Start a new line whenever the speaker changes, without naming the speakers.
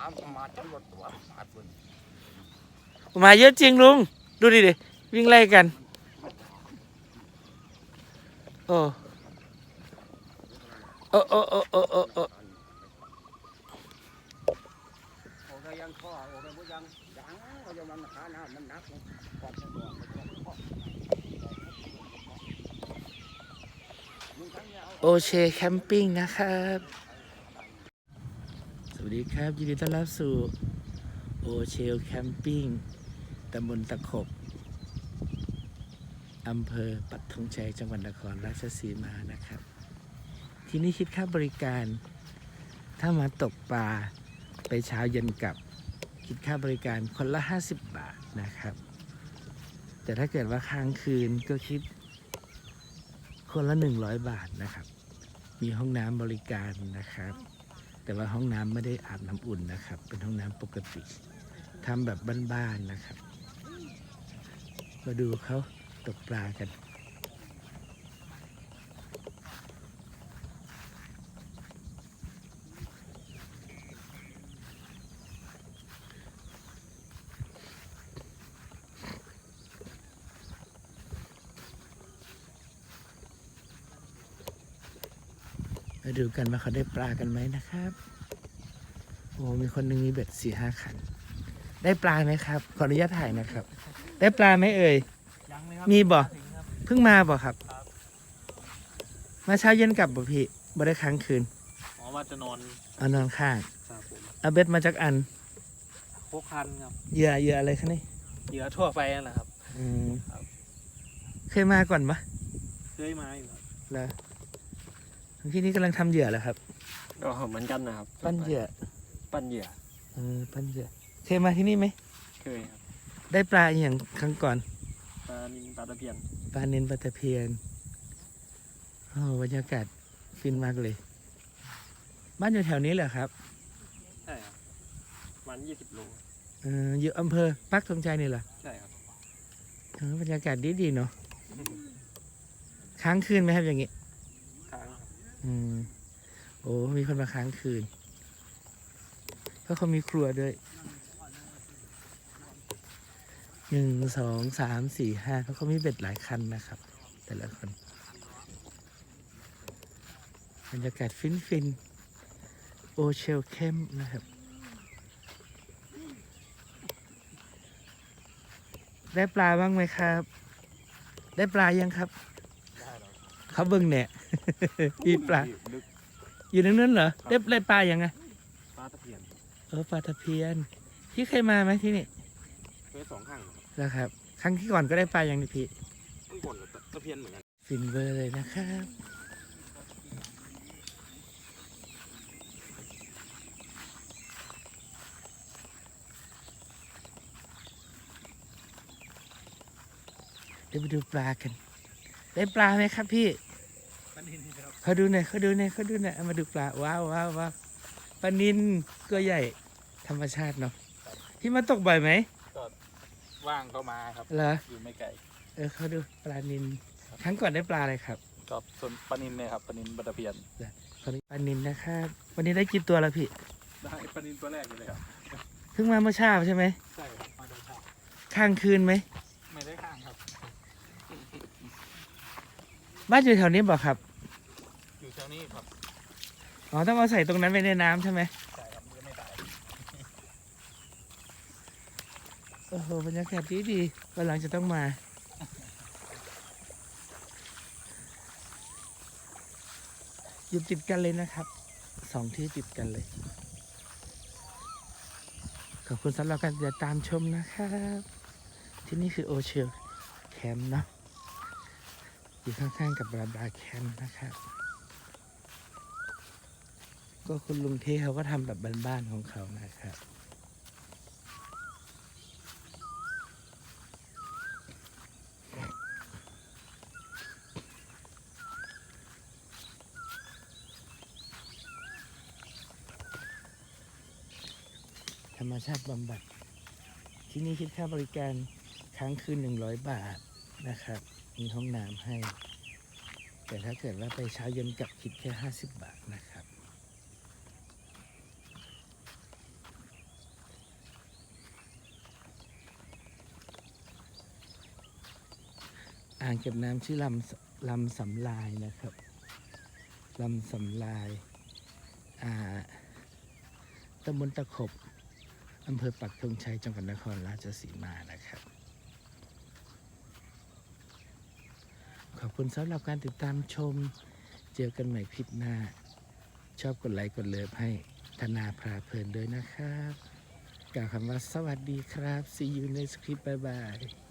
มามาจนรถตัวมาฝุ่น
มาเยอะจริงลุง ดูดิดิวิ่งไล่กัน โอ้โอ้โอ้โอ้โอ้โอ้โอ้
ยังข้อโอ้ก็บ่ยังยังก็ยังมันขาหน้ามันนักกอดมันบ่มึงทั้งเนี่ยเอา
โอเชแคมปิ้งนะครับ วัสดีครับ ยินดีต้อนรับสู่โอเชลแคมปิ้งตำบลตะขบอำเภอปักธงชัยจังหวัดนครราชสีมานะครับ ที่นี่คิดค่าบริการ ถ้ามาตกปลาไปเช้าเย็นกลับ คิดค่าบริการคนละ 50 บาทนะครับ แต่ถ้าเกิดว่าค้างคืนก็คิด คนละ 100 บาทนะครับ มีห้องน้ำบริการนะครับ แต่ว่าห้องน้ำไม่ได้อาบน้ำอุ่นนะครับ เป็นห้องน้ำปกติทำแบบบ้านๆนะครับ มาดูเขาตกปลากัน มาดูกันว่าเขาได้ปลากันไหมนะครับ โอ้มีคนหนึ่งมีเบ็ดสี่ห้าขัน ได้ปลาไหมครับ ขออนุญาตถ่ายนะครับ ได้ปลาไหมเอ่ย
ยังไหมครับ
มีบ่
ถึงครับ
เพิ่งมาบ่ครับ
ครับ
มาเช้าเย็นกลับบ่พี่บ่ได้ค้างคืน
อ๋อว่าจะนอน
เอานอนข้าง
ครับผม
เอาเบ็ดมาจากอัน
หกพันครับ
เหยื่อเหยื่ออะไรคะนี่
เหยื่อทั่วไปนั่นแหละครับ
อืม
ครับ
เคยมาก่อนปะ
เคยมาอยู่ครับ
แล้ว ที่นี่กำลังทำเหยื่อเหรอครับ
ก็เหมือนกันนะครับ
ปั้นเหยื่อ
ปั้นเหยื่อ
เออปั้นเหยื่อเคยมาที่นี่ไหม
เคยครับ
ได้ปลาอหย่างครั้งก่อน
ปลานินปลาตะเพียน
ปลาเน้นปลาตะเพียนโอ้บรรยากาศฟินมากเลย บ้านอยู่แถวนี้เหรอครับ
ใช่ครับประมันยี่สิบโล
เอออยู่อำเภอปักธงชัยนี่เหรอ
ใช่ครับ
เออบรรยากาศดีดีๆเนาะค้างคืนไหมครับอย่างงี้
ค้างครับ
อืม โอ้มีคนมาค้างคืนเพราะเขามีครัวด้วยหนึ่งสองสามสี่ห้าเขาะเขามีเบ็ดหลายคันนะครับ แต่ละคนบรรยากาศฟินฟินโอเชลเข้มนะครับ ได้ปลาบ้างไหมครับ ได้ปลายังครับ เขาเบิ่งเนี่ยมีปลา
ลึก
อยู่ในนั้นเหรอได้ได้ปลาอยังไง
ปลาตะเพียน
เออปลาตะเพียน พี่เคยมาไหมที่นี่
เคยสองครับ
แล้วครับ ครั้งที่ก่อนก็ได้ปลาอย่างนี้พี่
ข้างบนตะเพียนเหมือนกัน
ฟินเบอร์เลยนะครับเดี๋ยวไปดูปลากัน ได้ปลาไหมครับพี่ เขาดูหน่อยเขาดูหน่อยเขาดูหน่อยเอามาดูปลาว้าวว้าวว้าวปลานินตัวใหญ่ธรรมชาติเนาะพี่มาตกบ่อยไหม
ว่างก็มาครับ
เหรอ
อยู่ไม่ไกล
เออเขาดูปลานินครั้งก่อนได้ปลาอะไรครับ
ก็ส่วนปลานินเนี่ยครับปลานินปลาตะเพียน
ตอนนี้ปลานินนะครับวันนี้ได้กี่ตัวแล้วพี่
ได้ปลานินตัวแรกเลยครับ
เพิ่งมาเมื่อเช้าใช่ไหม
ใช่ครับมาโดยเช้า
ข้างคืนไหม
ไม่ได้ข้างครับ
บ้านอยู่แถวนี้บอกครับ
อยู่แถว นี้ครับ
อ๋อต้องเอาใส่ตรงนั้นไว้ในน้ำใช่ไหม
ใช่ครับมันไม่ตาย
โอ้โหบรรยากาศดีดีวันหลังจะต้องมา อยู่ติดกันเลยนะครับสองที่ติดกันเลย ขอบคุณสำหรับการติดตามชมนะครับ ที่นี่คือโอเชียลแคมป์เนาะอยู่ข้างๆกับบราบราแคมป์นะครับ ก็คุณลุงเทเขาก็ทำแบบบ้านๆของเขานะครับธรรมชาติบำบัด ที่นี่คิดค่าบริการค้างคืน 100 บาทนะครับ มีห้องน้ำให้ แต่ถ้าเกิดว่าไปเช้าเย็นกลับคิดแค่ 50 บาทนะครับ อ่างเก็บน้ำชื่อลำลำสำลายนะครับลำสำลายอ่าตำบลตะขบอำเภอปักธงชัยจังหวัดนครราชสีมานะครับ ขอบคุณสำหรับการติดตามชม เจอกันใหม่คลิปหน้า ชอบกดไลค์กดเลิฟให้ธนาพาเพลินด้วยนะครับ กล่าวคำว่าสวัสดีครับ see you next clip bye bye